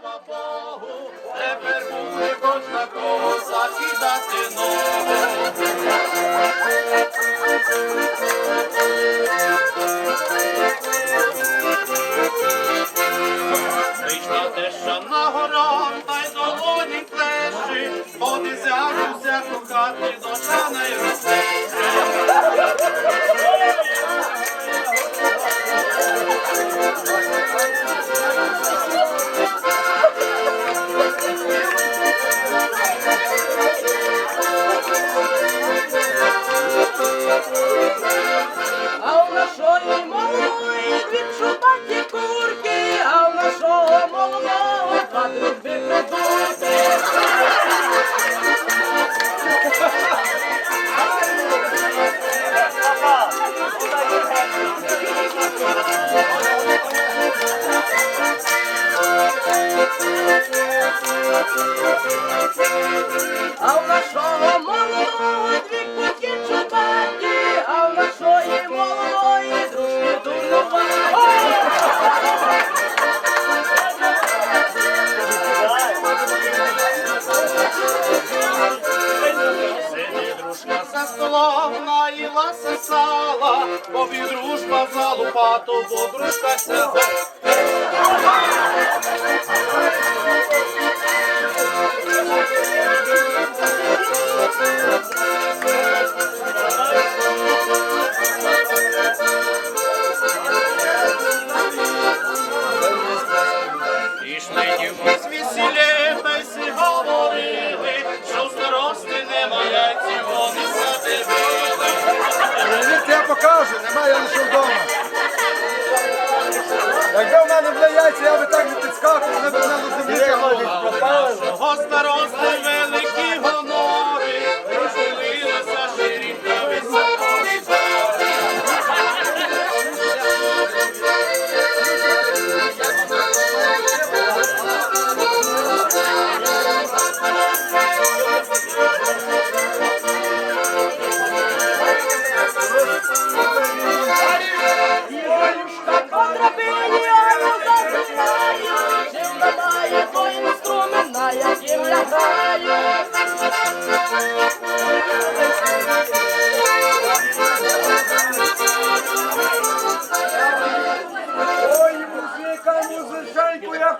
слава Богу, тепер А у нашого молодого дві курки чубаті, а у нашої молодої дружка, за столом наїлася сала, Бобі дружба за лопату, бо дружка сяде. Нашого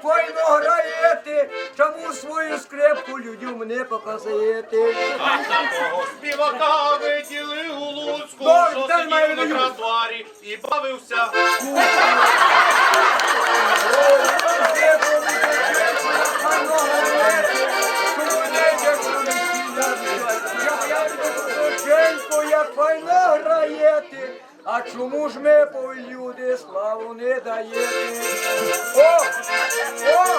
файно граєте, чому свою скрепку людям не показуєте? А такого співака виділи у Луцьку, що сидів на тротуарі і бавився. Женько, чому ж ми по люди славу не даєте? О! О!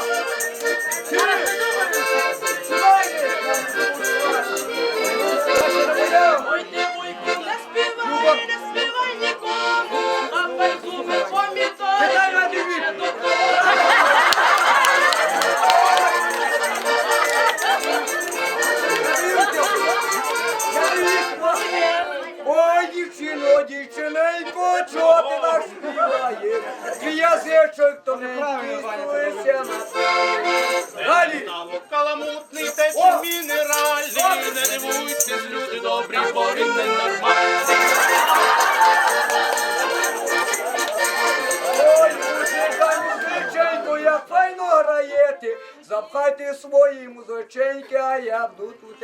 Свої а я буду тут!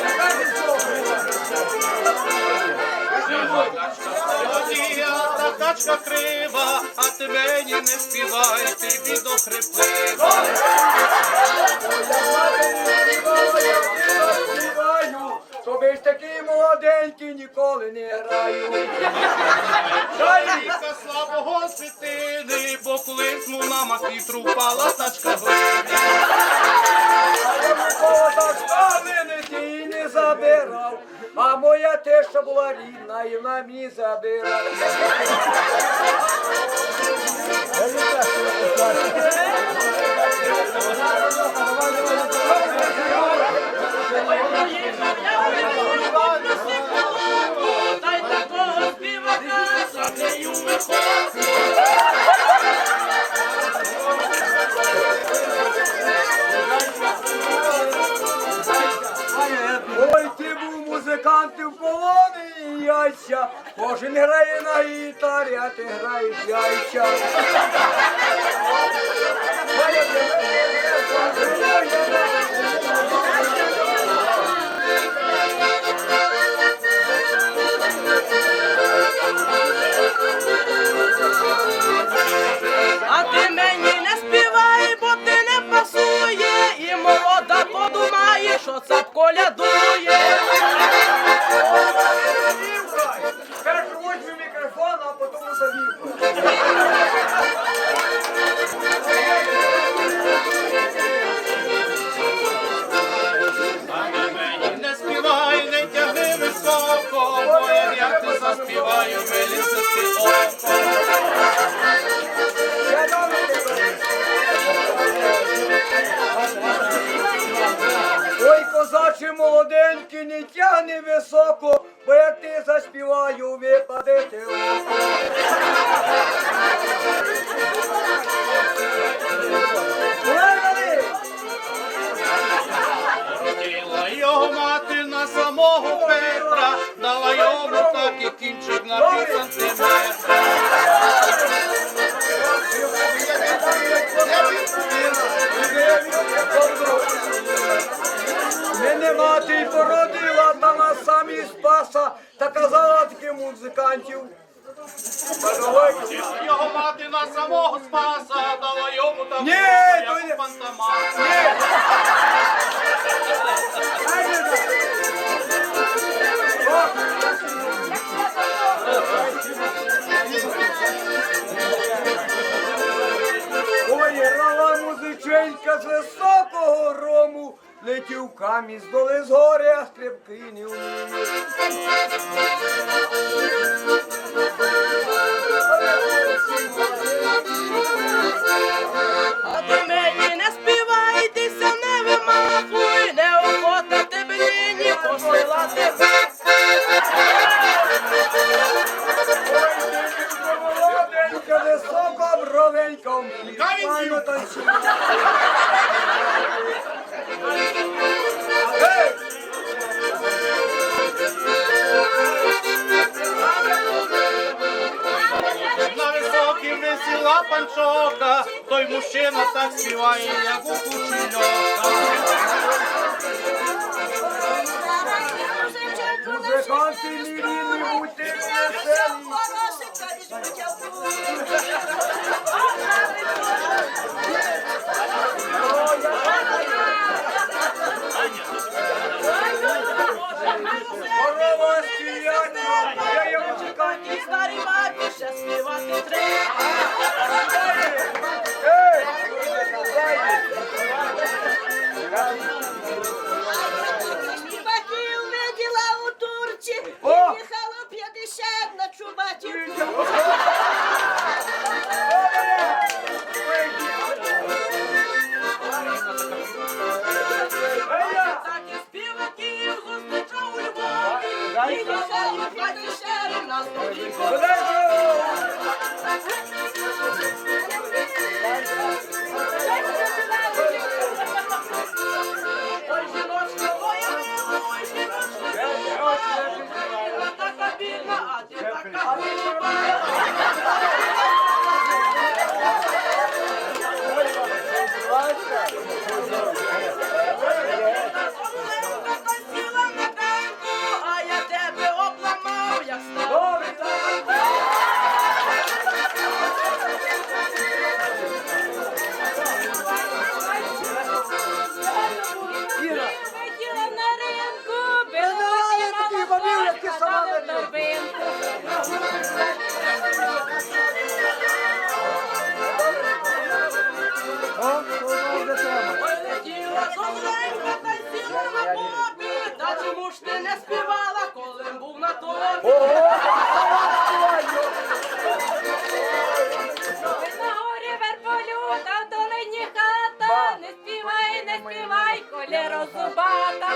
Чекайте Сьогодні та тачка крива, а ти мені не співай, ти бідохриплива. Такий молоденький ніколи не граю. Далі! Слабого світини, бо колись му на макітру впала тачка глини. А я нікого так ставини ти і не забирав. А моя теща була рідна і вона мені забирала. Ой, ти був музикантів в полоні яйця. Кожен грає на гітарі, а ти граєш яйця. А козачі молоденькі, не тягни високо, бо як ти заспіваю, випаде ти око. Вирвали! Родила його мати на самого Петра, дала йому так і кінчик на пів сантиметра. Мене мати породила, та нас самі спаса, та казала таким музикантів. Його мати на самого спаса, дала йому так Ні, то не- так. Ой, грала музиченька з високого грому, летів камінь з доли з гори, а стрибки не. А ти мені не вимахуй, не охота тебе нині посила тебе. Молоденька, висока, бровенька, Камінь файно танцює. Мужчина так співає, як у кучельока. Музиканти Ой, жіночка моя така бідна, а ти така груба. На? Горі верблюд, в долині хата. Не співай, не співай, коли роззубата.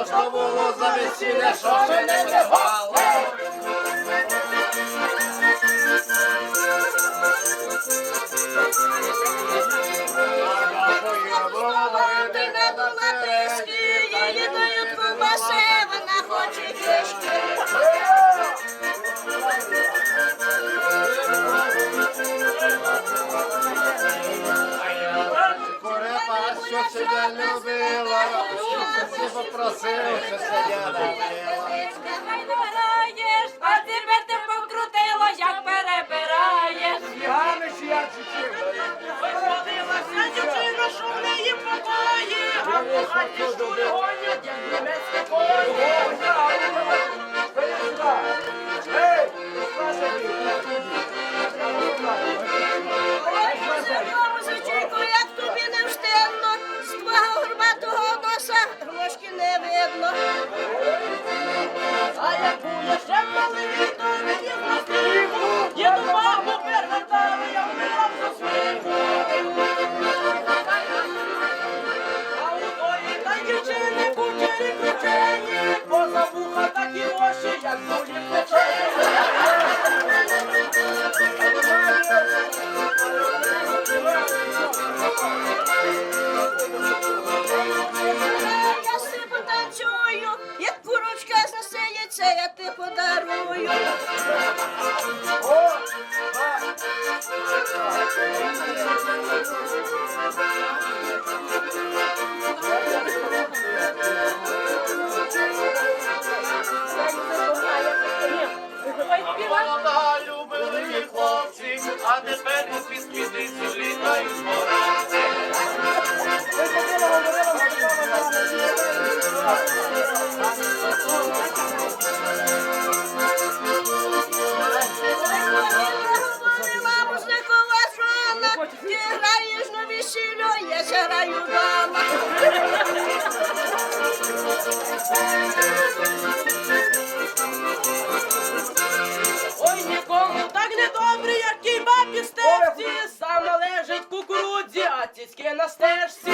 що ж то було за весілля, що мене не звали. Її дають кубаси, вона хоче кишки. Курепа, що тебе любить попросився, це я робила. А ти мене покрутила, як перебираєш. Ганиш я чучив. Виходилася дівчина, що в неї подає, а ті, що вигонять, як німецьке коє. Hey! Hey! Я си потанцюю, як курочка засиється, я ти подарую. Любили хлопці, азіатське на стежці.